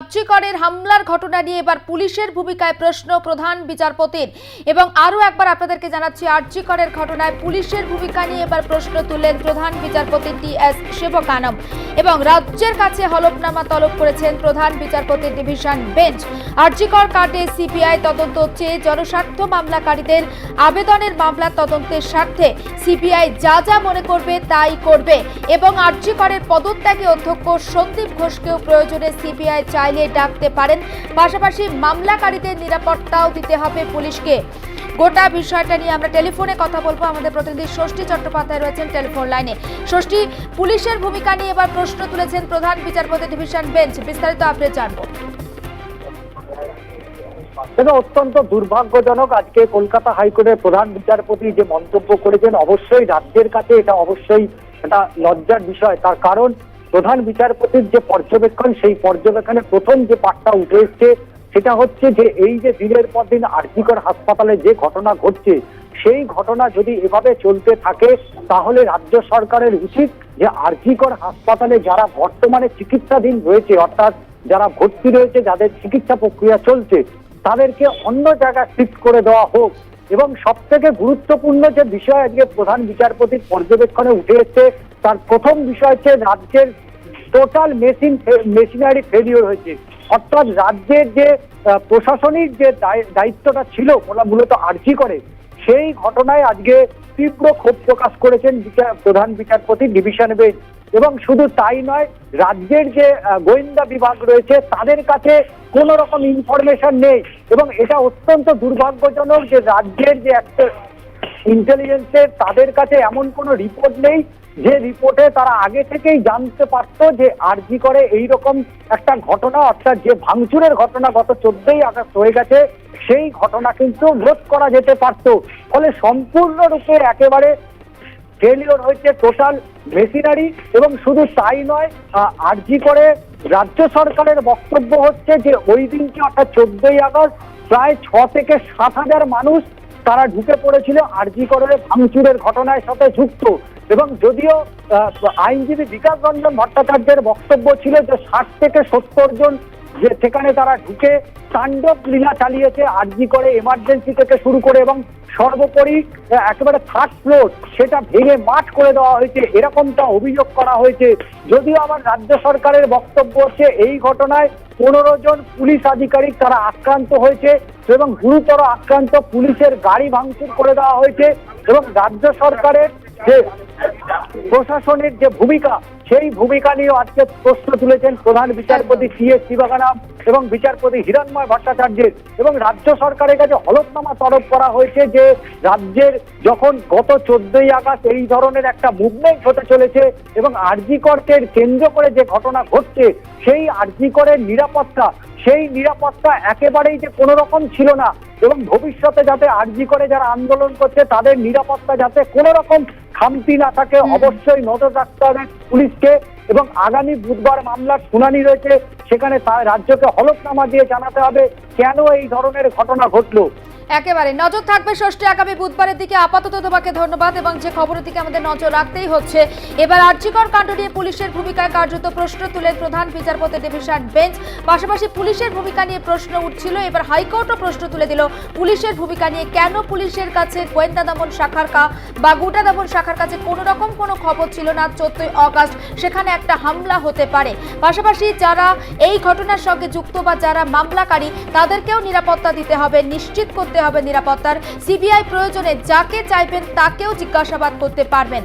আর্যিকরের হামলার ঘটনা নিয়ে এবার পুলিশের ভূমিকায় প্রশ্ন প্রধান বিচারপতির। এবং আরও একবার আপনাদেরকে জানাচ্ছি আর্যিকরের ঘটনায় পুলিশের ভূমিকা নিয়ে এবার প্রশ্ন তুললেন প্রধান বিচারপতি টি এস শিবকানম। এবং রাজ্যের কাছে হলফনামা তলব করেছেন প্রধান বিচারপতির ডিভিশন বেঞ্চ। আর্যিকর কাণ্ডে সিবিআই তদন্ত চেয়ে জনস্বার্থ মামলাকারীদের আবেদনের মামলার তদন্তের স্বার্থে। সিবিআই যা যা মনে করবে তাই করবে। এবং আর্যিকরের পদত্যাগী অধ্যক্ষ সন্দীপ ঘোষকেও প্রয়োজনে সিবিআই চাইলে ডাকতে পারেন। পাশাপাশি মামলাকারীদের নিরাপত্তাও দিতে হবে পুলিশকে। গোটা বিষয়টা নিয়ে আমরা টেলিফোনে কথা বলব। আমাদের প্রতিনিধি ষষ্ঠী চট্টোপাধ্যায় রয়েছেন টেলিফোন লাইনে। ষষ্ঠী, পুলিশের ভূমিকা নিয়ে এবার প্রশ্ন তুলেছেন প্রধান বিচারপতি ডিভিশন বেঞ্চ। বিস্তারিত আপডেট জানব। এটা অত্যন্ত দুর্ভাগ্যজনক। আজকে কলকাতা হাইকোর্টের প্রধান বিচারপতি যে মন্তব্য করেছেন, অবশ্যই রাজ্যের কাছে এটা অবশ্যই একটা লজ্জার বিষয়। তার কারণ প্রধান বিচারপতির যে পর্যবেক্ষণ, সেই পর্যবেক্ষণে প্রথম যে পাঠটা উঠে এসছে, সেটা হচ্ছে যে এই যে দিনের পর দিন আরজিকর হাসপাতালে যে ঘটনা ঘটছে, সেই ঘটনা যদি এভাবে চলতে থাকে, তাহলে রাজ্য সরকারের উচিত যে আরজিকর হাসপাতালে যারা বর্তমানে চিকিৎসাধীন রয়েছে, অর্থাৎ যারা ভর্তি রয়েছে, যাদের চিকিৎসা প্রক্রিয়া চলছে, তাদেরকে অন্য জায়গায় শিফট করে দেওয়া হোক। এবং সব থেকে গুরুত্বপূর্ণ যে বিষয় আজকে প্রধান বিচারপতির পর্যবেক্ষণে উঠে এসছে, তার প্রথম বিষয় হচ্ছে রাজ্যের টোটাল মেশিন মেশিনারি ফেলিওর হয়েছে। অর্থাৎ রাজ্যের যে প্রশাসনিক যে দায়- দায়িত্বটা ছিল মূলত আর্জি করে, সেই ঘটনায় আজকে তীব্র ক্ষোভ প্রকাশ করেছেন বিচার, প্রধান বিচারপতি ডিভিশন বেঞ্চ। এবং শুধু তাই নয়, রাজ্যের যে গোয়েন্দা বিভাগ রয়েছে, তাদের কাছে কোনো রকম ইনফরমেশন নেই। এবং এটা অত্যন্ত দুর্ভাগ্যজনক যে রাজ্যের যে একটা ইন্টেলিজেন্সের তাদের কাছে এমন কোনো রিপোর্ট নেই, যে রিপোর্টে তারা আগে থেকেই জানতে পারতো যে আরজি করে এই রকম একটা ঘটনা, অর্থাৎ যে ভাঙচুরের ঘটনা গত চোদ্দই আগস্ট হয়ে গেছে, সেই ঘটনা কিন্তু রোধ করা যেতে পারতো। ফলে সম্পূর্ণরূপে একেবারে ফেলিওর হয়েছে টোটাল মেশিনারি এবং শুধু তাই নয় আরজি করে রাজ্য সরকারের বক্তব্য হচ্ছে যে ওই দিনকে অর্থাৎ চোদ্দই আগস্ট প্রায় ছ থেকে সাত হাজার মানুষ তারা ঢুকে পড়েছিল আরজি করে ভাঙচুরের ঘটনার সাথে যুক্ত। এবং যদিও আইনজীবী বিকাশ রঞ্জন ভট্টাচার্যের বক্তব্য ছিল যে ষাট থেকে সত্তর জন যে সেখানে তারা ঢুকে তাণ্ডব লীলা চালিয়েছে, আরজি করে এমার্জেন্সি থেকে শুরু করে এবং সর্বোপরি একেবারে থার্ড ফ্লোর সেটা ভেঙে মাঠ করে দেওয়া হয়েছে। এরকমটা অভিযোগ করা হয়েছে। যদিও আবার রাজ্য সরকারের বক্তব্য হচ্ছে এই ঘটনায় পনেরো জন পুলিশ আধিকারিক তারা আক্রান্ত হয়েছে এবং গুরুতর আক্রান্ত পুলিশের গাড়ি ভাঙচুর করে দেওয়া হয়েছে এবং রাজ্য সরকারের যে প্রশাসনের যে ভূমিকা সেই ভূমিকা নিয়ে আজকে প্রশ্ন তুলেছেন প্রধান বিচারপতি সি এস শিবাগানাম এবং বিচারপতি হিরণময় ভট্টাচার্যের এবং রাজ্য সরকারের কাছে হলফনামা তরফ করা হয়েছে যে রাজ্যের যখন গত চোদ্দই আগস্ট এই ধরনের একটা মুভমেন্ট হতে চলেছে এবং আরজিকরকে কেন্দ্র করে যে ঘটনা ঘটছে সেই আরজিকরের নিরাপত্তা সেই নিরাপত্তা একেবারেই যে কোনো রকম ছিল না এবং ভবিষ্যতে যাতে আরজি করে যারা আন্দোলন করছে তাদের নিরাপত্তা যাতে কোনো রকম খামতি না থাকে অবশ্যই নজর রাখতে হবে পুলিশকে এবং আগামী বুধবার মামলার শুনানি রয়েছে। সেখানে তার রাজ্যকে হলফনামা দিয়ে জানাতে হবে কেন এই ধরনের ঘটনা ঘটলো? একেবারে। নজর থাকবে ষষ্ঠী আগামী বুধবারের দিকে। আপাতত তোমাকে ধন্যবাদ এবং যে খবরের দিকে আমাদের নজর রাখতেই হচ্ছে। এবার আর্যিকর কাণ্ড নিয়ে পুলিশের ভূমিকায় কার্যত প্রশ্ন তুলেন প্রধান বিচারপতি ডিভিশন বেঞ্চ। পাশাপাশি পুলিশের ভূমিকা নিয়ে প্রশ্ন উঠছিল, এবার হাইকোর্টও প্রশ্ন তুলে দিল। পুলিশের ভূমিকা নিয়ে কেন পুলিশের কাছে গোয়েন্দা দমন শাখার কা বা গোটা দমন শাখার কাছে কোনো রকম কোনো খবর ছিল না চোদ্দই অগাস্ট? সেখানে একটা হামলা হতে পারে। পাশাপাশি যারা এই ঘটনার সঙ্গে যুক্ত বা যারা মামলাকারী, তাদেরকেও নিরাপত্তা দিতে হবে। নিশ্চিত করতে হবে নিরাপত্তার সিবিআই প্রয়োজনে যাকে চাইবেন তাকেও জিজ্ঞাসাবাদ করতে পারবেন।